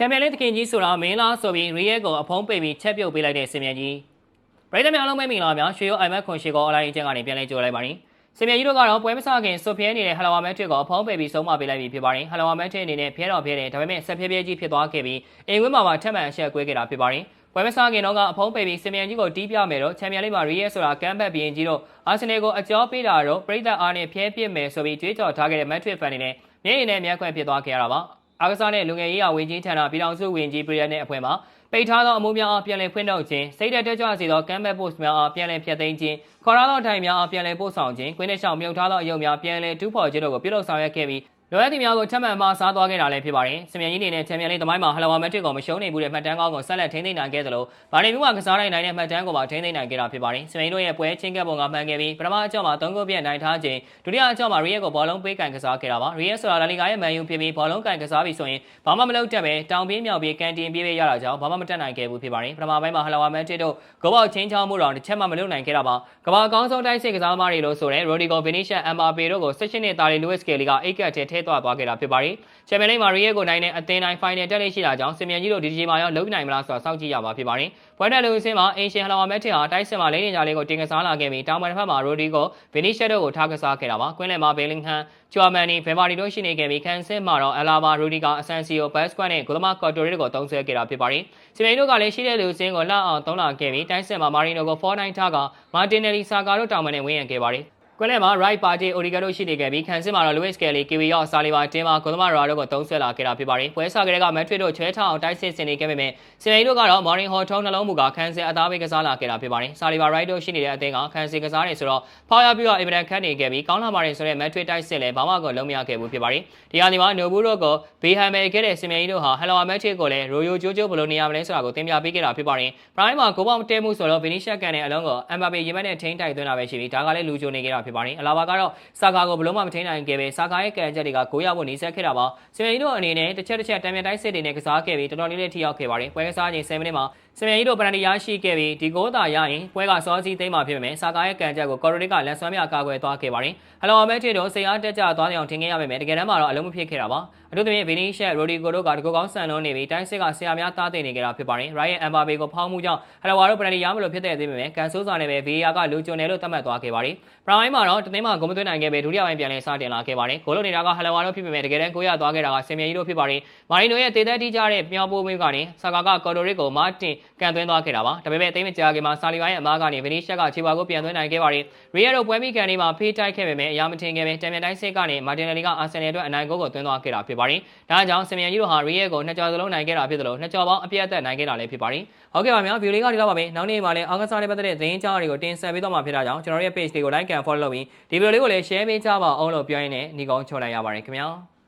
ချန်ပီယံလိတခင်ကြီးဆိုတာမင်းလားဆိုပြီးရီယက်ကိုအဖုံးပိတ်ပြီးချက်ပြုတ်ပေးလိုက်တဲ့စင်မြန်ကြီးပရိသတ်များအားလုံးပဲမင်္ဂလာပါများရွှေရိုးအိုင်မက်ခွန်ရှိကောအလိုက်အကျဉ်းကနေပြန်လဲကြိုလိုက်ပါရင်စင်မြန်ကြီးတို့ကတော့ပွဲမစခင်ဆွဖျဲနေတဲ့ဟလဝါမက်ထရစ်ကိုအဖုံးပိတ်ပြီးဆုံးမပေးလိုက်ပြီဖြစ်ပါတယ်ဟလဝါမက်ထရစ်အနေနဲ့ဖျဲတော်ဖျဲတယ်ဒါပေမဲ့ဆက်ဖျဲဖျဲကြီးဖြစ်သွားခဲ့ပြီးအိမ်ဝင်းမှာပါထပ်မံအဆက်ကွဲခဲ့တာဖြစ်ပါတယ်ပွဲမစခင်တော့ကအဖုံးပိတ်ပြီးစင်မြန်ကြီးကိုတီးပြမယ်တော့ချန်ပီယံလိမှာရီယက်ဆိုတာကမ်ဘက်ဘီရင်ကြီးတို့အာဆင်နယ်ကိုအကြောပေးတာတော့ပရိသတ်အားနဲ့ဖျဲပစ်မယ်ဆိုပြီးကြွေးကြော်ထားခဲ့တဲ့မက်ထရစ်ဖန်တွေနဲ့မျက်ရည်နဲ့မျက်ခွင့်ဖြစ်သွားခဲ့ရတာပါ အားကစားနဲ့လူငယ်ရေးရာဝန်ကြီးဌာနပြည်ထောင်စုဝန်ကြီးပြည်ရတဲ့အဖွဲ့မှပိတ်ထားသောအမှုများအားပြန်လည်ဖွင့်ထုတ်ခြင်းစိတ်ဓာတ်တက်ကြွစေသောကမ်ဘက်ပို့စ်များအားပြန်လည်ဖျက်သိမ်းခြင်းခေါ်ထားသောအထိုင်များအားပြန်လည်ပို့ဆောင်ခြင်းကွင်းနဲ့ရှောင်မြုပ်ထားသောအယုံများပြန်လည်တူးဖော်ခြင်းတို့ကိုပြုလုပ်ဆောင်ရွက်ခဲ့ပြီး လိုအပ်သည့်များကိုထပ်မံမှာစားသွားခဲ့တာလည်းဖြစ်ပါတယ်။စမြန်ကြီးနေနဲ့ချန်ပီယံလိသမိုင်းမှာဟလဝါမက်ထရစ်ကိုမရှုံးနိုင်ဘူးတဲ့မှတ်တမ်းကောင်းကိုဆက်လက်ထိန်းသိမ်းနိုင်ခဲ့သလိုဗာနေမျိုးကကစားနိုင်နိုင်တဲ့မှတ်တမ်းကိုပါထိန်းသိမ်းနိုင်ခဲ့တာဖြစ်ပါတယ်။စမြန်ကြီးတို့ရဲ့ပွဲချင်းကပ်ပုံကမှန်ခဲ့ပြီးပထမအကြော့မှာ၃ဂိုးပြည့်နိုင်ထားခြင်းဒုတိယအကြော့မှာရီယက်ကိုဘောလုံးပေးကန်ကစားခဲ့တာပါ။ရီယက်ဆိုတာလာလီဂါရဲ့မန်ယူဖြစ်ပြီးဘောလုံးကန်ကစားပြီးဆိုရင်ဘာမှမလုပ်တတ်ပဲတောင်ပြေးမြောက်ပြေးကန်တင်ပြေးပြေးရတာကြောင့်ဘာမှမတက်နိုင်ခဲ့ဘူးဖြစ်ပါတယ်။ပထမပိုင်းမှာဟလဝါမက်ထရစ်တို့ဂိုးပေါက်ချင်းချောင်းမှုတော့တစ်ချက်မှမလုပ်နိုင်ခဲ့တာပါ။ကမ္ဘာအကောင်းဆုံးတိုင်းစစ်ကစားသမားတွေလို့ဆိုတဲ့ရိုဒီဂိုဗီနီရှန်အမ်ဘာပေတို့ကို16နှစ်သားလေးလူးစ်ကယ်လီကအိတ်ကတ်ထဲထည့်သွားသွားခဲ့တာဖြစ်ပါတယ်။ချန်ပီယံလိမာရီယက်ကိုနိုင်တဲ့အသင်းတိုင်းဖိုင်နယ်တက်လေးရှိတာကြောင့်စင်မြန်ကြီးတို့ဒီဒီဂျီမှာရောလုံးနိုင်မလားဆိုတာစောင့်ကြည့်ရမှာဖြစ်ပါတယ်။ပွဲတက်လူအစင်းမှာအင်ရှင်ဟလာဝါမက်ထင်ဟာတိုက်စစ်မှာလိမ့်နေကြလေးကိုတင်ကစားလာခဲ့ပြီးတောင်ပန်တစ်ဖက်မှာရိုဒီဂိုဗီနီရှက်တို့ကိုထားကစားခဲ့တာပါ။ကွင်းလယ်မှာဘေလင်ဟမ်ချူအာမန်နီဗေမာရီတို့ရှိနေခဲ့ပြီးကန်ဆစ်မှာတော့အလာဘာရိုဒီဂါအဆန်စီယိုဘတ်စကွတ်နဲ့ဂိုလမာကော်တိုရီတို့ကိုတုံးဆွဲခဲ့တာဖြစ်ပါတယ်။စင်မြန်တို့ကလည်းရှိတဲ့လူစင်းကိုလှအောင်တုံးလာခဲ့ပြီးတိုက်စစ်မှာမာရီနိုကို4-9ထားကမာတင်နယ်လီဆာကာတို့တောင်ပန်နဲ့ဝင်းရံခဲ့ပါတယ်။ ကွင်းလယ်မှာ right party Origa တို့ရှိနေခဲ့ပြီးခန်းစစ်မှာတော့ Luis Kelly, Kiwi ရောစာလီဘာတင်းမှာကိုသမရာတို့ကိုတုံးဆွဲလာခဲ့တာဖြစ်ပါတယ်။ပွဲစားကလေးက Madrid တို့ချွဲထောင်တိုက်စစ်ဆင်နေခဲ့ပေမဲ့စင်ရိတို့ကတော့ Morning Hall ထုံးနှလုံးမူကခန်းစစ်အသားပေးကစားလာခဲ့တာဖြစ်ပါတယ်။စာလီဘာ right တို့ရှိနေတဲ့အသင်းကခန်းစစ်ကစားနေဆိုတော့ဖောက်ရပြီးတော့ Ibrahim ခတ်နေခဲ့ပြီးကောင်းလာပါတယ်ဆိုတဲ့ Madrid တိုက်စစ်လည်းဘာမှကိုလုံးမရခဲ့ဘူးဖြစ်ပါတယ်။ဒီဟာဒီမှာ Nobu တို့ကဘေဟမ်မဲခဲ့တဲ့စင်ရိတို့ဟာ Hello Madrid ကိုလည်း Royo Jojo ဘယ်လိုနေရမလဲဆိုတာကိုသင်ပြပေးခဲ့တာဖြစ်ပါတယ်။ Prime မှာကိုပေါင်းတဲမှုဆိုတော့ Vinicius ကန်နဲ့အလုံးကို Mbappe ရေမက်နဲ့ထိန်းတိုက်သွင်းတာပဲရှိပြီးဒါကလည်းလူကြိုနေခဲ့တာဖြစ်ပါတယ်။အလာဘာကတော့ဆာကာကိုဘလုံးမမထိန်နိုင်ခဲ့ပဲဆာကာရဲ့ကံကြက်တွေကဂိုးရဖို့နေဆက်ခဲ့တာပါစမီတို့အနေနဲ့တစ်ချက်တစ်ချက်တံမြန်တိုက်စစ်တွေနဲ့ကစားခဲ့ပြီးတော်တော်လေးလေးထိရောက်ခဲ့ပါတယ်ပွဲကစားချိန်7မိနစ်မှာစမီတို့ပရန်တီရရှိခဲ့ပြီးဒီဂိုးသာရရင်ပွဲကစောစီးသိမ်းမှာဖြစ်ပေမဲ့ဆာကာရဲ့ကံကြက်ကိုကော်ရိုဒစ်ကလက်ဆွမ်းမြကာကွယ်သွားခဲ့ပါတယ်ဟလိုအမက်တီတို့စိတ်အားတက်ကြသွားတဲ့အောင်ထင်ခဲ့ရပေမဲ့တကယ်တမ်းမှာတော့အလုံးမဖြစ်ခဲ့တာပါအထူးသဖြင့်ဗီနီရှက်ရိုဒီဂိုတို့ကတကူကောင်းဆန်လုံးနေပြီးတိုင်းစစ်ကဆရာများသားသိနေကြတာဖြစ်ပါတယ်ရိုင်ယန်အမ်ဘာဘေကိုဖောင်းမှုကြောင့်ဟလဝါတို့ပရန်တီရမလို့ဖြစ်တဲ့သေးပေမဲ့ကန်ဆိုးစာနဲ့ပဲဗီယာကလူကျွန်းတယ်လို့သတ်မှတ်သွားခဲ့ပါတယ်ပရိုင်းမှာတော့တသိန်းမှာဂိုးမသွင်းနိုင်ခဲ့ပဲဒုတိယပိုင်းပြန်လည်စတင်လာခဲ့ပါတယ်ဂိုးလုံးနေတာကဟလဝါတို့ဖြစ်ပေမဲ့တကယ်တမ်းကိုရသွားခဲ့တာကစင်မြေကြီးတို့ဖြစ်ပါတယ်မာရီနိုရဲ့တေသက်တီးကြတဲ့မြောက်ပိုးမင်းကနေဆာကာကကော်တိုရစ်ကိုမာတင်ကန်သွင်းသွားခဲ့တာပါဒါပေမဲ့သိမကြာခင်မှာဆာလီဘိုင်းရဲ့အမားကနေဗီနီရှက်ကခြေပါကိုပြန်သွင်းနိုင်ခဲ့ပါတယ်ရီယာတို့ပွဲမိကန်တွေမှာဖေးတိုက်ခဲ့ပေမဲ့အရာမထင်ခဲ့ပဲတံမြန်တိုင်းစစ်ကနေမာတင်နယ်လီကအာဆင်နယ်အတွက်အနိုင်ဂိုးကိုသွင်းသွားခဲ့တာဖြစ်ပါတယ်ဒါကြောင့်စင်မြန်ကြီးတို့ဟာရီယာကိုနှစ်ကြော်စလုံးနိုင်ခဲ့တာဖြစ်တယ်လို့နှစ်ကြော်ပေါင်းအပြည့်အသက်နိုင်ခဲ့တာလည်းဖြစ်ပါတယ်ဟုတ်ကဲ့ပါများဗီဒီယိုလေးကဒီလောက်ပါပဲနောက်နေ့မှာလည်းအားကစားနဲ့ပတ်သက်တဲ့သတင်းကြားတွေကိုတင်ဆက်ပေးသွားမှာဖြစ်တာကြောင့်ကျွန်တော်ရဲ့ page လေးကို like and follow လုပ်ပြီးဒီဗီဒီယိုလေးကိုလည်း share ပေးကြပါအောင်လို့ပြောရင်းနဲ့ညီကောင်းချော်လိုက်ရပါတယ်ခင်ဗျာ